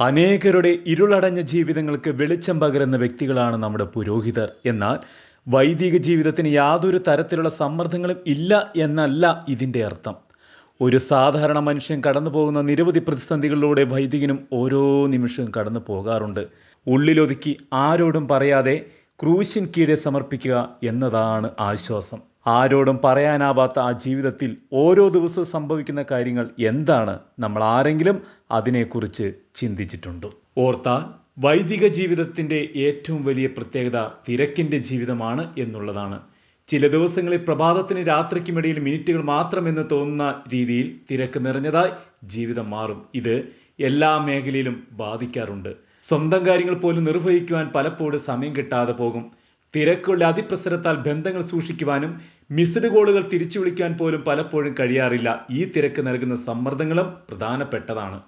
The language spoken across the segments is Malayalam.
അനേകരുടെ ഇരുളടഞ്ഞ ജീവിതങ്ങൾക്ക് വെളിച്ചം പകരുന്ന വ്യക്തികളാണ് നമ്മുടെ പുരോഹിതർ. എന്നാൽ വൈദിക ജീവിതത്തിന് യാതൊരു തരത്തിലുള്ള സമ്മർദ്ദങ്ങളും ഇല്ല എന്നല്ല ഇതിന്റെ അർത്ഥം. ഒരു സാധാരണ മനുഷ്യൻ കടന്നു പോകുന്ന നിരവധി പ്രതിസന്ധികളിലൂടെ വൈദികനും ഓരോ നിമിഷവും കടന്നു പോകാറുണ്ട്. ഉള്ളിലൊതുക്കി ആരോടും പറയാതെ ക്രൂശിൻ കീഴെ സമർപ്പിക്കുക എന്നതാണ് ആശ്വാസം. ആരോടും പറയാനാവാത്ത ആ ജീവിതത്തിൽ ഓരോ ദിവസവും സംഭവിക്കുന്ന കാര്യങ്ങൾ എന്താണ് നമ്മൾ ആരെങ്കിലും അതിനെക്കുറിച്ച് ചിന്തിച്ചിട്ടുണ്ടോ. ഓർത്താൽ വൈദിക ജീവിതത്തിന്റെ ഏറ്റവും വലിയ പ്രത്യേകത തിരക്കിന്റെ ജീവിതമാണ് എന്നുള്ളതാണ്. ചില ദിവസങ്ങളിൽ പ്രഭാതത്തിന് രാത്രിക്കുമിടയിൽ മിനിറ്റുകൾ മാത്രമെന്ന് തോന്നുന്ന രീതിയിൽ തിരക്ക് നിറഞ്ഞതായി ജീവിതം മാറും. ഇത് എല്ലാ മേഖലയിലും ബാധിക്കാറുണ്ട്. സ്വന്തം കാര്യങ്ങൾ പോലും നിർവഹിക്കുവാൻ പലപ്പോഴും സമയം കിട്ടാതെ പോകും. തിരക്കുകളുടെ അതിപ്രസരത്താൽ ബന്ധങ്ങൾ സൂക്ഷിക്കുവാനും മിസ്ഡ് കോളുകൾ തിരിച്ചു വിളിക്കാൻ പോലും പലപ്പോഴും കഴിയാറില്ല. ഈ തിരക്ക് നൽകുന്ന സമ്മർദ്ദങ്ങളും പ്രധാനപ്പെട്ടതാണ്.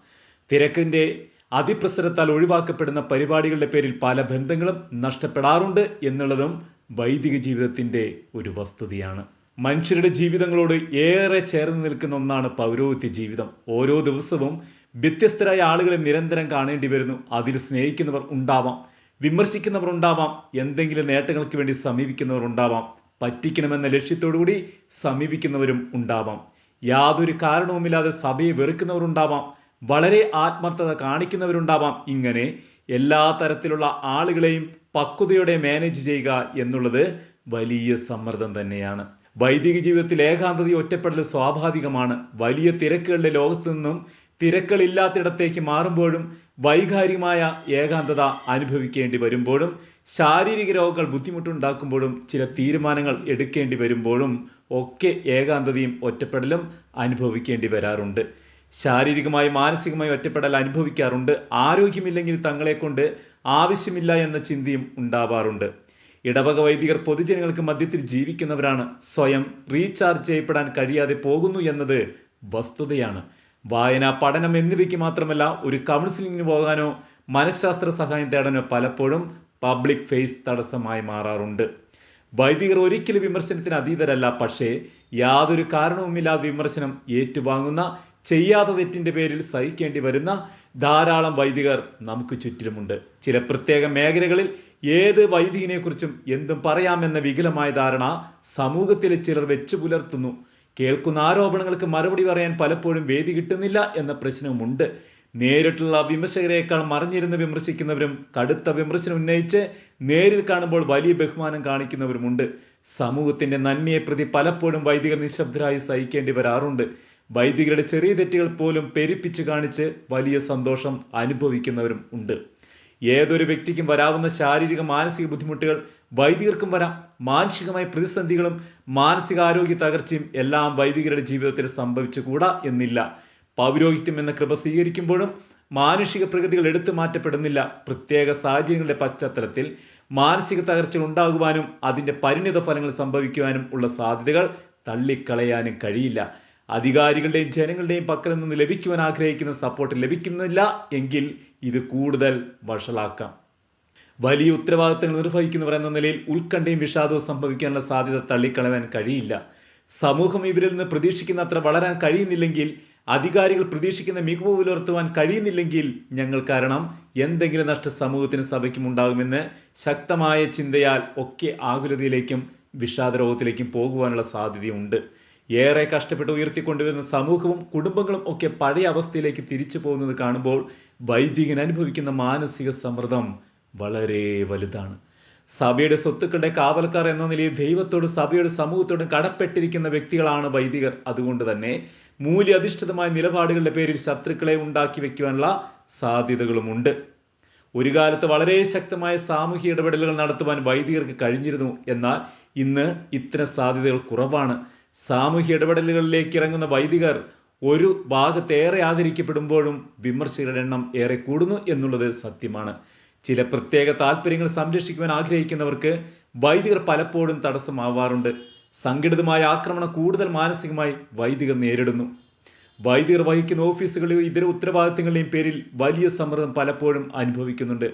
തിരക്കിന്റെ അതിപ്രസരത്താൽ ഒഴിവാക്കപ്പെടുന്ന പരിപാടികളുടെ പേരിൽ പല ബന്ധങ്ങളും നഷ്ടപ്പെടാറുണ്ട് എന്നുള്ളതും വൈദിക ജീവിതത്തിന്റെ ഒരു വസ്തുതയാണ്. മനുഷ്യരുടെ ജീവിതങ്ങളോട് ഏറെ ചേർന്ന് നിൽക്കുന്ന ഒന്നാണ് പൗരോഹിത്യ ജീവിതം. ഓരോ ദിവസവും വ്യത്യസ്തരായ ആളുകളെ നിരന്തരം കാണേണ്ടി വരുന്നു. അതിൽ സ്നേഹിക്കുന്നവർ ഉണ്ടാവാം. വിമർശിക്കുന്നവർ ഉണ്ടാവാം എന്തെങ്കിലും നേട്ടങ്ങൾക്ക് വേണ്ടി സമീപിക്കുന്നവർ ഉണ്ടാവാം പറ്റിക്കണമെന്ന ലക്ഷ്യത്തോടുകൂടി സമീപിക്കുന്നവരും ഉണ്ടാവാം. യാതൊരു കാരണവുമില്ലാതെ സഭയെ വെറുക്കുന്നവരുണ്ടാവാം. വളരെ ആത്മാർത്ഥത കാണിക്കുന്നവരുണ്ടാവാം. ഇങ്ങനെ എല്ലാ തരത്തിലുള്ള ആളുകളെയും പക്വതയോടെ മാനേജ് ചെയ്യുക എന്നുള്ളത് വലിയ സമ്മർദ്ദം തന്നെയാണ്. വൈദിക ജീവിതത്തിൽ ഏകാന്തതയും ഒറ്റപ്പെടൽ സ്വാഭാവികമാണ്. വലിയ തിരക്കുകളുടെ ലോകത്തു നിന്നും തിരക്കുകളില്ലാത്തിടത്തേക്ക് മാറുമ്പോഴും വൈകാരികമായ ഏകാന്തത അനുഭവിക്കേണ്ടി വരുമ്പോഴും ശാരീരിക രോഗങ്ങൾ ബുദ്ധിമുട്ടുണ്ടാക്കുമ്പോഴും ചില തീരുമാനങ്ങൾ എടുക്കേണ്ടി വരുമ്പോഴും ഒക്കെ ഏകാന്തതയും ഒറ്റപ്പെടലും അനുഭവിക്കേണ്ടി വരാറുണ്ട്. ശാരീരികമായി മാനസികമായി ഒറ്റപ്പെടൽ അനുഭവിക്കാറുണ്ട്. ആരോഗ്യമില്ലെങ്കിൽ തങ്ങളെക്കൊണ്ട് ആവശ്യമില്ല എന്ന ചിന്തയും ഉണ്ടാവാറുണ്ട്. ഇടവക വൈദികർ പൊതുജനങ്ങൾക്ക് മധ്യത്തിൽ ജീവിക്കുന്നവരാണ്. സ്വയം റീചാർജ് ചെയ്യപ്പെടാൻ കഴിയാതെ പോകുന്നു എന്നത് വസ്തുതയാണ്. വായന പഠനം എന്നിവയ്ക്ക് മാത്രമല്ല ഒരു കൗൺസിലിങ്ങിന് പോകാനോ മനഃശാസ്ത്ര സഹായം തേടാനോ പലപ്പോഴും പബ്ലിക് ഫേസ് തടസ്സമായി മാറാറുണ്ട്. വൈദികർ ഒരിക്കലും വിമർശനത്തിന് അതീതരല്ല പക്ഷേ യാതൊരു കാരണവുമില്ലാതെ വിമർശനം ഏറ്റുവാങ്ങുന്ന ചെയ്യാത്ത തെറ്റിന്റെ പേരിൽ സഹിക്കേണ്ടി വരുന്ന ധാരാളം വൈദികർ നമുക്ക് ചുറ്റിലുമുണ്ട്. ചില പ്രത്യേക മേഖലകളിൽ ഏത് വൈദികനെക്കുറിച്ചും എന്തും പറയാമെന്ന വികലമായ ധാരണ സമൂഹത്തിലെ ചിലർ വെച്ചു പുലർത്തുന്നു. കേൾക്കുന്ന ആരോപണങ്ങൾക്ക് മറുപടി പറയാൻ പലപ്പോഴും വേദി കിട്ടുന്നില്ല എന്ന പ്രശ്നവുമുണ്ട്. നേരിട്ടുള്ള വിമർശകരെക്കാൾ മറിഞ്ഞിരുന്ന് വിമർശിക്കുന്നവരും കടുത്ത വിമർശനം ഉന്നയിച്ച് നേരിൽ കാണുമ്പോൾ വലിയ ബഹുമാനം കാണിക്കുന്നവരുമുണ്ട്. സമൂഹത്തിന്റെ നന്മയെ പ്രതി പലപ്പോഴും വൈദികർ നിശബ്ദരായി സഹിക്കേണ്ടി വരാറുണ്ട്. വൈദികരുടെ ചെറിയ തെറ്റുകൾ പോലും പെരുപ്പിച്ച് കാണിച്ച് വലിയ സന്തോഷം അനുഭവിക്കുന്നവരും ഉണ്ട്. ഏതൊരു വ്യക്തിക്കും വരാവുന്ന ശാരീരിക മാനസിക ബുദ്ധിമുട്ടുകൾ വൈദികർക്കും വരാം. മാനസികമായ പ്രതിസന്ധികളും മാനസികാരോഗ്യ തകർച്ചയും എല്ലാം വൈദികരുടെ ജീവിതത്തിൽ സംഭവിച്ചുകൂടാ എന്നില്ല. പൗരോഹിത്യം എന്ന കൃപ സ്വീകരിക്കുമ്പോഴും മാനുഷിക പ്രകൃതികൾ എടുത്തു മാറ്റപ്പെടുന്നില്ല. പ്രത്യേക സാഹചര്യങ്ങളുടെ പശ്ചാത്തലത്തിൽ മാനസിക തകർച്ചകൾ ഉണ്ടാകുവാനും അതിന്റെ പരിണിത ഫലങ്ങൾ സംഭവിക്കുവാനും ഉള്ള സാധ്യതകൾ തള്ളിക്കളയാനും കഴിയില്ല. അധികാരികളുടെയും ജനങ്ങളുടെയും പക്കൽ നിന്ന് ലഭിക്കുവാൻ ആഗ്രഹിക്കുന്ന സപ്പോർട്ട് ലഭിക്കുന്നില്ല എങ്കിൽ ഇത് കൂടുതൽ വഷളാക്കാം. വലിയ ഉത്തരവാദിത്തങ്ങൾ നിർവഹിക്കുന്നവർ എന്ന നിലയിൽ ഉത്കണ്ഠയും വിഷാദവും സംഭവിക്കാനുള്ള സാധ്യത തള്ളിക്കളയാൻ കഴിയില്ല. സമൂഹം ഇവരിൽ നിന്ന് പ്രതീക്ഷിക്കുന്ന അത്ര വളരാൻ കഴിയുന്നില്ലെങ്കിൽ അധികാരികൾ പ്രതീക്ഷിക്കുന്ന മികവ് പുലർത്തുവാൻ കഴിയുന്നില്ലെങ്കിൽ ഞങ്ങൾ കാരണം എന്തെങ്കിലും നഷ്ട സമൂഹത്തിന് സഭയ്ക്കും ഉണ്ടാകുമെന്ന് ശക്തമായ ചിന്തയാൽ ഒക്കെ ആകുലതയിലേക്കും വിഷാദരോഗത്തിലേക്കും പോകുവാനുള്ള സാധ്യതയുണ്ട്. ഏറെ കഷ്ടപ്പെട്ട് ഉയർത്തിക്കൊണ്ടുവരുന്ന സമൂഹവും കുടുംബങ്ങളും ഒക്കെ പഴയ അവസ്ഥയിലേക്ക് തിരിച്ചു പോകുന്നത് കാണുമ്പോൾ വൈദികൻ അനുഭവിക്കുന്ന മാനസിക സമ്മർദ്ദം വളരെ വലുതാണ്. സഭയുടെ സ്വത്തുക്കളുടെ കാവൽക്കാർ എന്ന നിലയിൽ ദൈവത്തോട് സഭയുടെ സമൂഹത്തോടും കടപ്പെട്ടിരിക്കുന്ന വ്യക്തികളാണ് വൈദികർ. അതുകൊണ്ട് തന്നെ മൂല്യാധിഷ്ഠിതമായ നിലപാടുകളുടെ പേരിൽ ശത്രുക്കളെ ഉണ്ടാക്കി വയ്ക്കുവാനുള്ള സാധ്യതകളുമുണ്ട്. ഒരു കാലത്ത് വളരെ ശക്തമായ സാമൂഹ്യ ഇടപെടലുകൾ നടത്തുവാൻ വൈദികർക്ക് കഴിഞ്ഞിരുന്നു. എന്നാൽ ഇന്ന് ഇത്തരം സാധ്യതകൾ കുറവാണ്. സാമൂഹ്യ ഇടപെടലുകളിലേക്ക് ഇറങ്ങുന്ന വൈദികർ ഒരു ഭാഗത്തേറെ ആദരിക്കപ്പെടുമ്പോഴും വിമർശകരുടെ എണ്ണം ഏറെ കൂടുന്നു എന്നുള്ളത് സത്യമാണ്. ചില പ്രത്യേക താല്പര്യങ്ങൾ സംരക്ഷിക്കുവാൻ ആഗ്രഹിക്കുന്നവർക്ക് വൈദികർ പലപ്പോഴും തടസ്സമാവാറുണ്ട്. സംഘടിതമായ ആക്രമണം കൂടുതൽ മാനസികമായി വൈദികർ നേരിടുന്നു. വൈദികർ വഹിക്കുന്ന ഓഫീസുകളിലെയും ഇതര ഉത്തരവാദിത്തങ്ങളുടെയും പേരിൽ വലിയ സമ്മർദ്ദം പലപ്പോഴും അനുഭവിക്കുന്നുണ്ട്.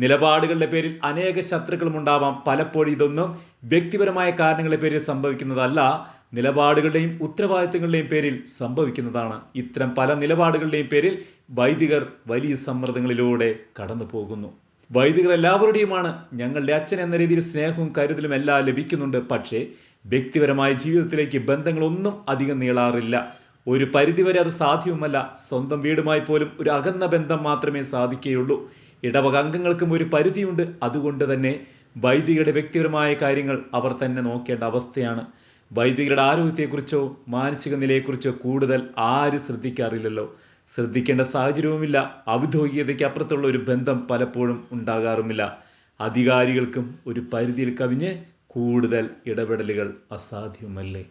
നിലപാടുകളുടെ പേരിൽ അനേക ശത്രുക്കളും ഉണ്ടാവാം. പലപ്പോഴും ഇതൊന്നും വ്യക്തിപരമായ കാരണങ്ങളുടെ പേരിൽ സംഭവിക്കുന്നതല്ല. നിലപാടുകളുടെയും ഉത്തരവാദിത്തങ്ങളുടെയും പേരിൽ സംഭവിക്കുന്നതാണ്. ഇത്തരം പല നിലപാടുകളുടെയും പേരിൽ വൈദികർ വലിയ സമ്മർദ്ദങ്ങളിലൂടെ കടന്നു പോകുന്നു. വൈദികർ എല്ലാവരുടെയുമാണ് ഞങ്ങളുടെ അച്ഛൻ എന്ന രീതിയിൽ സ്നേഹവും കരുതലും എല്ലാം ലഭിക്കുന്നുണ്ട്. പക്ഷേ വ്യക്തിപരമായ ജീവിതത്തിലേക്ക് ബന്ധങ്ങളൊന്നും അധികം നീളാറില്ല. ഒരു പരിധിവരെ അത് സാധ്യവുമല്ല. സ്വന്തം വീടുമായി പോലും ഒരു അകന്ന ബന്ധം മാത്രമേ സാധിക്കുകയുള്ളൂ. ഇടവക അംഗങ്ങൾക്കും ഒരു പരിധിയുണ്ട്. അതുകൊണ്ട് തന്നെ വൈദികരുടെ വ്യക്തിപരമായ കാര്യങ്ങൾ അവർ തന്നെ നോക്കേണ്ട അവസ്ഥയാണ്. വൈദികരുടെ ആരോഗ്യത്തെക്കുറിച്ചോ മാനസിക നിലയെക്കുറിച്ചോ കൂടുതൽ ആരും ശ്രദ്ധിക്കാറില്ലല്ലോ. ശ്രദ്ധിക്കേണ്ട സാഹചര്യവുമില്ല. ഔദ്യോഗികതയ്ക്ക് അപ്പുറത്തുള്ള ഒരു ബന്ധം പലപ്പോഴും ഉണ്ടാകാറുമില്ല. അധികാരികൾക്കും ഒരു പരിധിയിൽ കവിഞ്ഞ് കൂടുതൽ ഇടപെടലുകൾ അസാധ്യമല്ലേ?